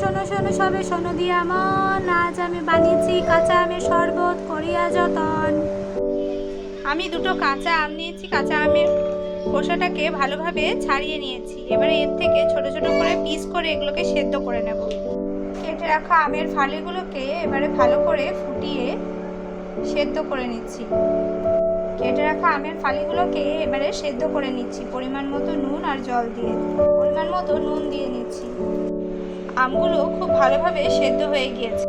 শোনো শোনো, সবে শোনো দিয়া মন। আজ আমি বানিয়েছি কাঁচা আমের শরবত, করিয়া যতন। আমি দুটো কাঁচা আম নিয়েছি, কাঁচা আমের খোসাটাকে ভালোভাবে ছাড়িয়ে নিয়েছি। এবারে এর থেকে ছোট ছোট করে পিস করে এগুলোকে সেদ্ধ করে নেব। কেটে রাখা আমের ফালিগুলোকে এবারে ভালো করে ফুটিয়ে সেদ্ধ করে নিচ্ছি। কেটে রাখা আমের ফালিগুলোকে এবারে সেদ্ধ করে নিচ্ছি। পরিমাণ মতো নুন আর জল দিয়ে। পরিমাণ মতো নুন দিয়ে নিচ্ছি। আমগুলো খুব ভালোভাবে সেদ্ধ হয়ে গিয়েছে।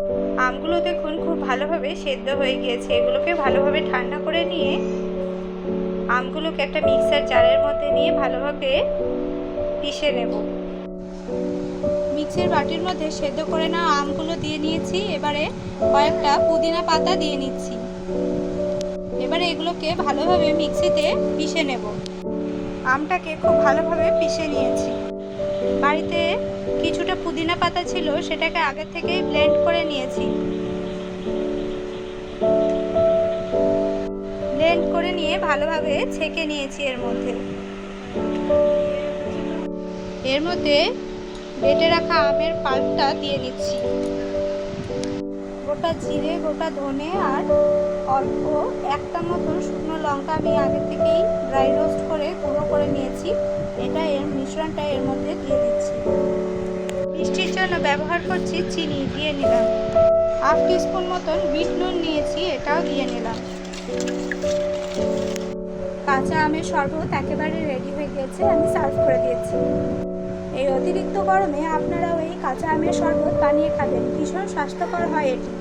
আমগুলো দেখুন খুব ভালোভাবে সেদ্ধ হয়ে গিয়েছে। এগুলোকে ভালোভাবে ঠান্ডা করে নিয়ে আমগুলোকে একটা মিক্সার জারের মধ্যে নিয়ে ভালোভাবে পিষে নেব। মিক্সির বাটির মধ্যে সেদ্ধ করে নেওয়া আমগুলো দিয়ে নিয়েছি। এবারে কয়েকটা পুদিনা পাতা দিয়ে নিচ্ছি। এবারে এগুলোকে ভালোভাবে মিক্সিতে পিষে নেব। আমটাকে খুব ভালোভাবে পিষে নিয়েছি। বাড়িতে কিছুটা পুদিনা পাতা ছিল, সেটাকে আগে থেকেই ব্লেন্ড করে নিয়েছি। ব্লেন্ড করে নিয়ে ভালোভাবে ছেঁকে নিয়েছি এর মধ্যে। এর মধ্যে বেটে রাখা আমের পাল্পটা দিয়ে নিচ্ছি। গোটা জিরে, গোটা ধনে আর অল্প একটা মতন শুকনো লঙ্কা আমি আগে থেকেই ড্রাই রোস্ট করে, গুঁড়ো করে নিয়েছি। এটা এর মিশ্রণটা এর মধ্যে দিয়ে দিচ্ছি। মিষ্টির জন্য ব্যবহার করছি চিনি, দিয়ে নিলাম। হাফ টিস্পুন মতন বিট নুন নিয়েছি, এটাও দিয়ে নিলাম। কাঁচা আমের শরবত একেবারে রেডি হয়ে গেছে আমি সার্ভ করে দিয়েছি। এই অতিরিক্ত গরমে আপনারাও এই কাঁচা আমের শরবত বানিয়ে খাবেন। ভীষণ স্বাস্থ্যকর হয় এটি।